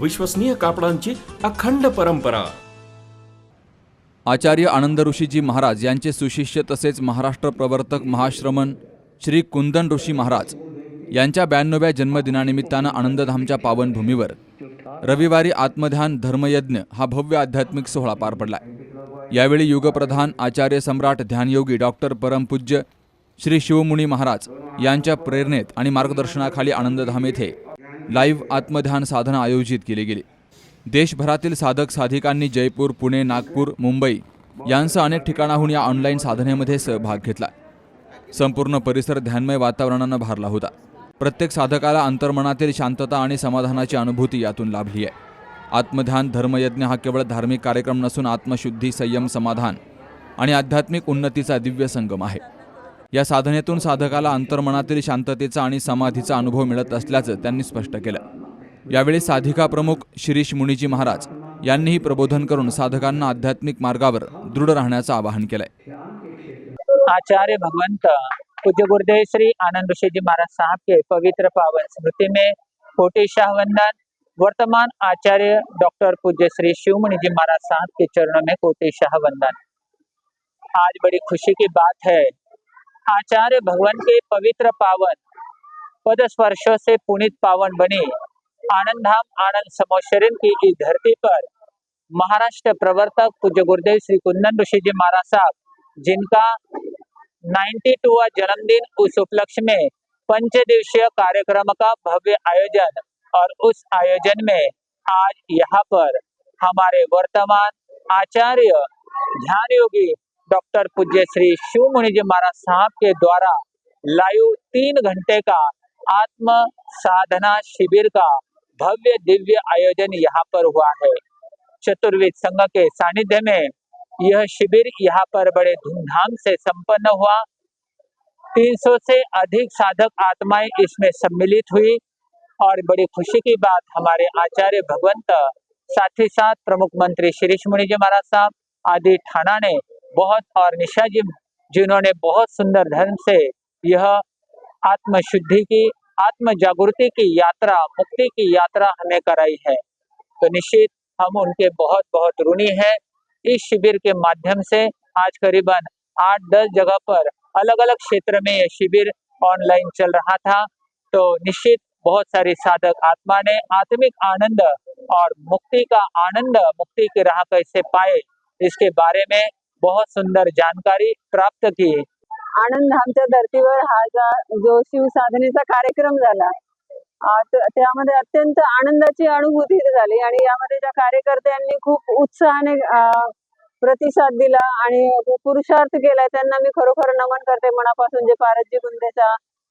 विश्वसनीय कापडांची अखंड परंपरा. आचार्य आनंद ऋषीजी महाराज यांचे सुशिष्य तसेच महाराष्ट्र प्रवर्तक महाश्रमण श्री कुंदन ऋषी महाराज यांच्या ब्याण्णव्या जन्मदिनानिमित्तानं आनंदधामच्या पावनभूमीवर रविवारी आत्मध्यान धर्मयज्ञ हा भव्य आध्यात्मिक सोहळा पार पडलाय यावेळी युगप्रधान आचार्य सम्राट ध्यानयोगी डॉक्टर परमपूज्य श्री शिवमुनी महाराज यांच्या प्रेरणेत आणि मार्गदर्शनाखाली आनंदधाम येथे लाईव्ह आत्मध्यान साधना आयोजित केली गेली. देशभरातील साधक साधिकांनी जयपूर पुणे नागपूर मुंबई यांसह अनेक ठिकाणाहून या ऑनलाईन साधनेमध्ये सहभाग घेतला. संपूर्ण परिसर ध्यानमय वातावरणानं भारला होता. प्रत्येक साधकाला अंतर्मनातील शांतता आणि समाधानाची अनुभूती यातून लाभली आहे. आत्मध्यान धर्मयज्ञ हा केवळ धार्मिक कार्यक्रम नसून आत्मशुद्धी संयम समाधान आणि आध्यात्मिक उन्नतीचा दिव्य संगम आहे. या साधनेतून साधकाला अंतर्मनातील शांततेचा आणि समाधीचा अनुभव मिळत असल्याचं त्यांनी स्पष्ट केलं. यावेळी साधिका प्रमुख शिरीष मुनीजी महाराज यांनीही प्रबोधन करून साधकांना आध्यात्मिक मार्गावर दृढ राहण्याचं आवाहन केलंय. आचार्य भगवंत पूज्य गुरुदेव श्री आनंद ऋषिजी महाराज साहब के पवित्र पावन स्मृति में कोटि शाह वंदन. वर्तमान आचार्य डॉक्टर पूज्य श्री शिवमणि जी महाराज साहब के चरणों में कोटि शाह वंदन. आज बड़ी खुशी की बात है आचार्य भगवान के पवित्र पावन पद स्पर्शों से पुनित पावन बने। आनंद धाम आनंद समोशरण की इस धरती पर महाराष्ट्र प्रवर्तक पूज्य गुरुदेव श्री कुंदन ऋषि जी महाराज साहब, जिनका 92 जन्मदिन उस उपलक्ष्य में पंच दिवसीय कार्यक्रम का भव्य आयोजन और उस आयोजन में आज यहाँ पर हमारे वर्तमान आचार्य ध्यान योगी डॉक्टर पूज्य श्री शिव मुनि जी महाराज साहब के द्वारा लाइव तीन घंटे का आत्म साधना शिविर का भव्य दिव्य आयोजन यहाँ पर हुआ है। चतुर्वेद संघ के सानिध्य में यह शिविर यहाँ पर बड़े धूमधाम से संपन्न हुआ। 300 से अधिक साधक आत्माएँ इसमें सम्मिलित हुई और बड़ी खुशी की बात हमारे आचार्य भगवंत, साथ ही साथ प्रमुख मंत्री शिरीष मुनि जी महाराज साहब, आदि ठाणा ने बहुत और निशा जी जिन्होंने बहुत सुंदर धर्म से यह आत्म शुद्धि की आत्म जागृति की यात्रा, मुक्ति की यात्रा हमें कराई है। तो निश्चित हम उनके बहुत बहुत ऋणी हैं। इस शिविर के माध्यम से आज करीबन आठ दस जगह पर अलग अलग क्षेत्र में यह शिविर ऑनलाइन चल रहा था। तो निश्चित बहुत सारी साधक आत्मा ने आत्मिक आनंद और मुक्ति का आनंद, मुक्ति की राह कैसे पाए, इसके बारे में बहुत सुंदर जानकारी प्राप्त की. आनंद आमच्या धर्तीवर हा जा- जो शिवसाधनेचा कार्यक्रम झाला त्यामध्ये अत्यंत आनंदाची अनुभूती झाली आणि यामध्ये ज्या कार्यकर्त्यांनी खूप उत्साहाने प्रतिसाद दिला आणि पुरुषार्थ केलाय त्यांना मी खरोखर नमन करते. मनापासून जे पारसजी गुंदेचा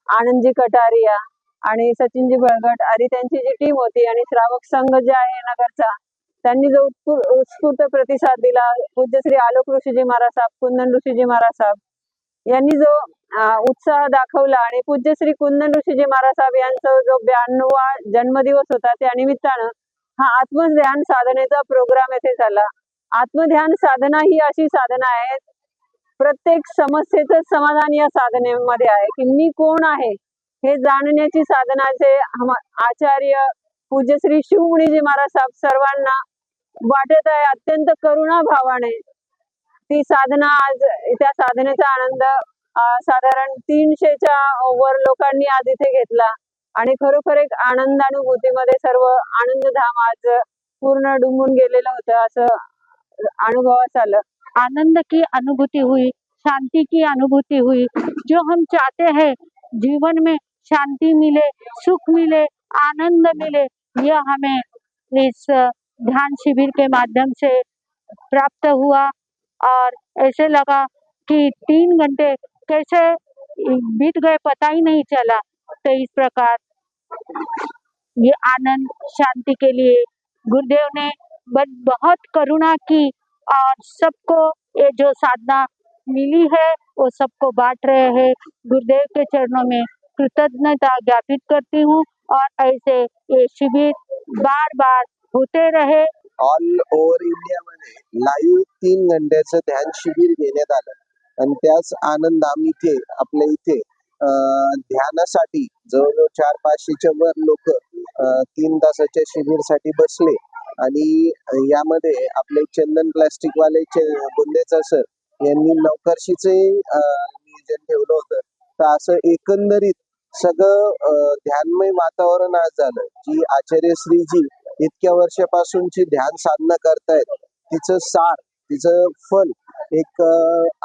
आनंदजी कटारिया आणि सचिनजी बळगट आदी त्यांची जी टीम होती आणि श्रावक संघ जे आहे नगरचा त्यांनी जो उत्स्फूर्त प्रतिसाद दिला पूज्य श्री आलोक ऋषीजी महाराज साहेब कुंदन ऋषीजी महाराज साहेब यांनी जो उत्साह दाखवला आणि पूज्य श्री कुंदन ऋषीजी महाराज साहेब यांचा जो ब्याण्णवा जन्मदिवस होता त्या निमित्तानं हा आत्मध्यान साधनेचा प्रोग्राम येथे झाला. आत्मध्यान साधना ही अशी साधना आहे प्रत्येक समस्येचं समाधान या साधनेमध्ये आहे की मी कोण आहे हे जाणण्याची साधनाचे आचार्य पूज्यश्री शिवमुनीजी महाराज साहेब सर्वांना वाटत आहे अत्यंत करुणा भावाने. ती साधना आज त्या साधनेचा आनंद साधारण तीनशेच्या वर लोकांनी आज इथे घेतला. आणि खरोखर एक आनंदानुभूतीमध्ये सर्व आनंदधाम आज पूर्ण डुंबून गेलेलं होतं असं अनुभवास आलं. आनंद की अनुभूती हुई शांति की अनुभूति हुई. जो हम चाहते हैं जीवन में शांति मिले सुख मिले आनंद मिले यह हमें इस ध्यान शिविर के माध्यम से प्राप्त हुआ और ऐसे लगा कि तीन घंटे कैसे बीत गए पता ही नहीं चला। तो इस प्रकार ये आनंद, शांति के लिए गुरुदेव ने बहुत करुणा की और सबको ये जो साधना मिली है, वो सबको बांट रहे हैं। गुरुदेव के चरणों में कृतज्ञता ज्ञापित करती हूँ और ऐसे ये शिविर बार बार होते रहे। ऑल ओव्हर इंडियामध्ये लाईव्ह तीन घंट्याचं ध्यान शिबिर घेण्यात आलं. आणि त्याच आनंद आम्ही इथे आपल्या इथे ध्यानासाठी जवळजवळ चार पाचशेच्या वर लोक तीन तासाच्या शिबिरसाठी बसले. आणि यामध्ये आपले चंदन प्लास्टिक वाले बुंदेचा सर यांनी नौकरशीचे नियोजन ठेवलं होतं. तर असं एकंदरीत सगळं ध्यानमय वातावरण आज झालं जी आचार्य श्रीजी इतक्या वर्षापासूनची ध्यान साधना करतायत. तिचं सार तिचं फल एक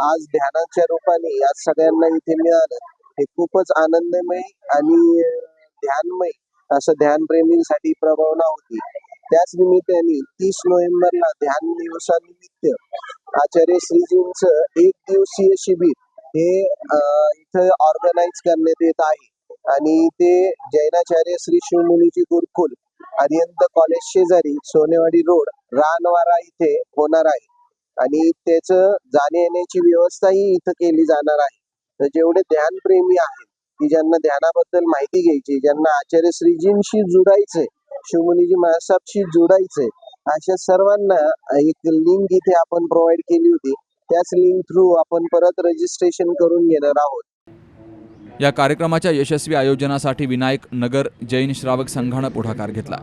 आज ध्यानाच्या रूपाने आज सगळ्यांना इथे मिळालं. हे खूपच आनंदमय आणि ध्यानमय असं ध्यानप्रेमींसाठी प्रभावना होती. त्याच निमित्ताने तीस नोव्हेंबरला ध्यान दिवसानिमित्त आचार्य श्रीजींचं एक दिवसीय शिबिर हे इथं ऑर्गनाईज करण्यात येत आहे. आणि ते जैनाचार्य श्री शिवमुनीची गुरुकुल अरिहंत कॉलेज शेजारी सोनेवाडी रोड रानवारा इथे होणार आहे. आणि त्याच जाणे येण्याची व्यवस्थाही इथं केली जाणार आहे. तर जेवढे ध्यानप्रेमी आहेत की ज्यांना ध्यानाबद्दल माहिती घ्यायची ज्यांना आचार्य श्रीजींशी जुडायचंय शिवमुनीजी महासाबशी जुडायचे अशा सर्वांना एक लिंक इथे आपण प्रोव्हाइड केली होती. त्याच लिंक थ्रू आपण परत रजिस्ट्रेशन करून घेणार आहोत. या कार्यक्रमाच्या यशस्वी आयोजनासाठी विनायक नगर जैन श्रावक संघानं पुढाकार घेतला.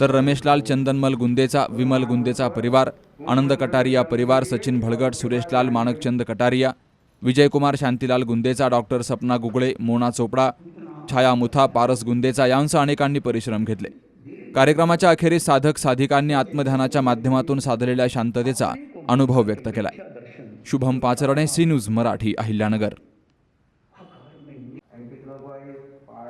तर रमेशलाल चंदनमल गुंदेचा विमल गुंदेचा परिवार आनंद कटारिया परिवार सचिन भळगट सुरेशलाल माणकचंद कटारिया विजयकुमार शांतीलाल गुंदेचा डॉक्टर सपना गुगळे मोना चोपडा छाया मुथा पारस गुंदेचा यांसह अनेकांनी परिश्रम घेतले. कार्यक्रमाच्या अखेरीस साधक साधिकांनी आत्मध्यानाच्या माध्यमातून साधलेल्या शांततेचा अनुभव व्यक्त केलाय. Shubham Pacharne C news Marathi Ahilyanagar.